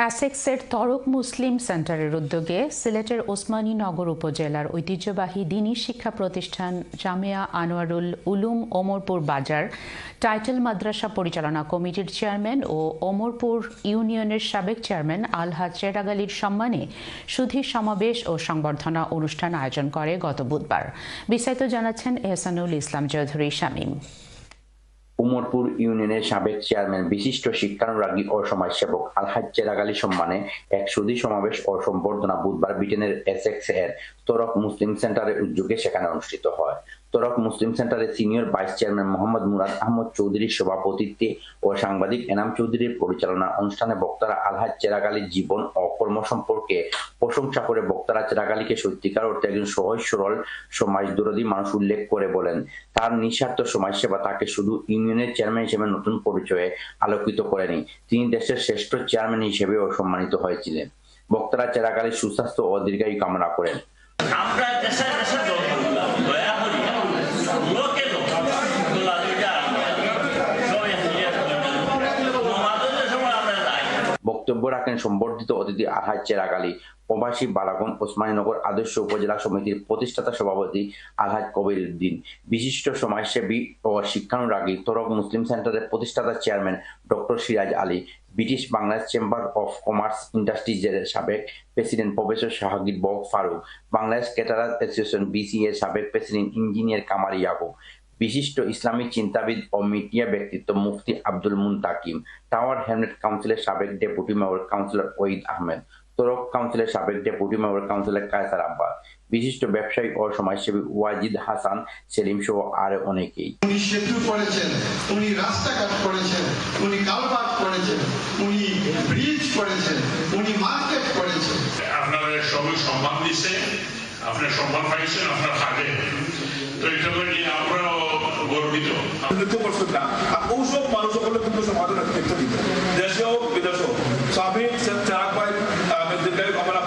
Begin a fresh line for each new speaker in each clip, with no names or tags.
অ্যাসেক্সের তরক মুসলিম সেন্টারের উদ্যোগে সিলেটের ওসমানী নগর উপজেলার ঐতিহ্যবাহী দিনী শিক্ষা প্রতিষ্ঠান জামিয়া আনোয়ারুল উলুম ওমরপুর বাজার, টাইটেল মাদ্রাসা পরিচালনা কমিটির চেয়ারম্যান ও ওমরপুর ইউনিয়নের সাবেক চেয়ারম্যান আলহাজ চেরাগ আলীর সম্মানে সুধী সমাবেশ ও সংবর্ধনা অনুষ্ঠান আয়োজন করে গত বুধবার। বিস্তারিত জানাচ্ছেন এহসানুল ইসলাম চৌধুরী শামীম।
উমরপুর ইউনিয়নের সাবেক চেয়ারম্যান, বিশিষ্ট শিক্ষানুরাগী ও সমাজসেবক আলহাজ চেরাগ আলী সম্মানে এক সুদী সমাবেশ ও সম্বর্ধনা বুধবার ব্রিটেনের এসেক্স এর তরক মুসলিম সেন্টারের উদ্যোগে সেখানে অনুষ্ঠিত হয়। তরক মুসলিম সেন্টারের senior vice chairman Mohammad Murad Ahmed চৌধুরীর সভাপতিত্বে ও সাংবাদিক এনাম চৌধুরীর পরিচালনা অনুষ্ঠানে বক্তারা আলহাজ চেরাগ আলীর জীবন ও কর্ম সম্পর্কে প্রশংসা করে বক্তারা চেরাগ আলীকে সত্যিকার অর্থে একজন সহজ, সরল সমাজ দরদী মানুষ উল্লেখ করে বলেন, তার নিঃস্বার্থ সমাজসেবা তাকে শুধু ইউনিয়নের চেয়ারম্যান হিসেবে নতুন পরিচয়ে আলোকিত করেনি, তিনি দেশের শ্রেষ্ঠ চেয়ারম্যান হিসেবেও সম্মানিত হয়েছিলেন। বক্তারা চেরাগ আলীর সুস্বাস্থ্য ও দীর্ঘায়ু কামনা করেন।
আমরা দেশে দেশে
বক্তব্য রাখেন সম্বর্ধিত অতিথি আলহাজ চেরাগ আলী, প্রবাসী বালাগন ওসমানীনগর আদর্শ উপজেলা সমিতির প্রতিষ্ঠাতা সভাপতি আলহাজ কবির উদ্দিন। বিশিষ্ট সমাজসেবী ও শিক্ষানুরাগী তরক মুসলিম সেন্টারের প্রতিষ্ঠাতা chairman doctor Siraj Ali, British Bangladesh chamber of commerce ইন্ডাস্ট্রিজের সাবেক president professor Shahagir Bakht Faruk Bangladesh caterer association B C সাবেক প্রেসিডেন্ট ইঞ্জিনিয়ার কামার ইয়াকুব বিশিষ্ট ইসলামিক চিন্তাবিদ ও মিডিয়া ব্যক্তিত্ব মুফতি আব্দুল মুনতাকিম টাওয়ার হ্যামলেট কাউন্সিলের সাবেক deputy mayor councillor Ohid Ahmed তরক কাউন্সিলের সাবেক deputy mayor councillor Kaisar Abbas বিশিষ্ট ব্যবসায়ী ও সমাজসেবী ওয়াজিদ হাসান সেলিম সহ আরও অনেকেই।
উনি সেতু করেছেন উনি রাস্তাঘাট করেছেন উনি কালভার্ট করেছেন উনি ব্রিজ করেছেন উনি মার্কেট করেছেন।
আপনাদের সবাই সম্মান দিছে আপনার সম্মান পাইছেন আপনার হাতে। তো এটা
নৃত্য করছেন না আর মানুষগুলো কিন্তু সমাজের নেতৃত্ব দেশে হোক, বিদেশে হোক। আমি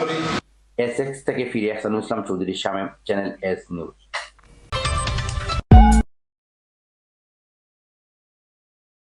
করি।
এসএক্স থেকে ফিরে আসানুল ইসলাম চৌধুরী সামে চ্যানেল এস নিউজ।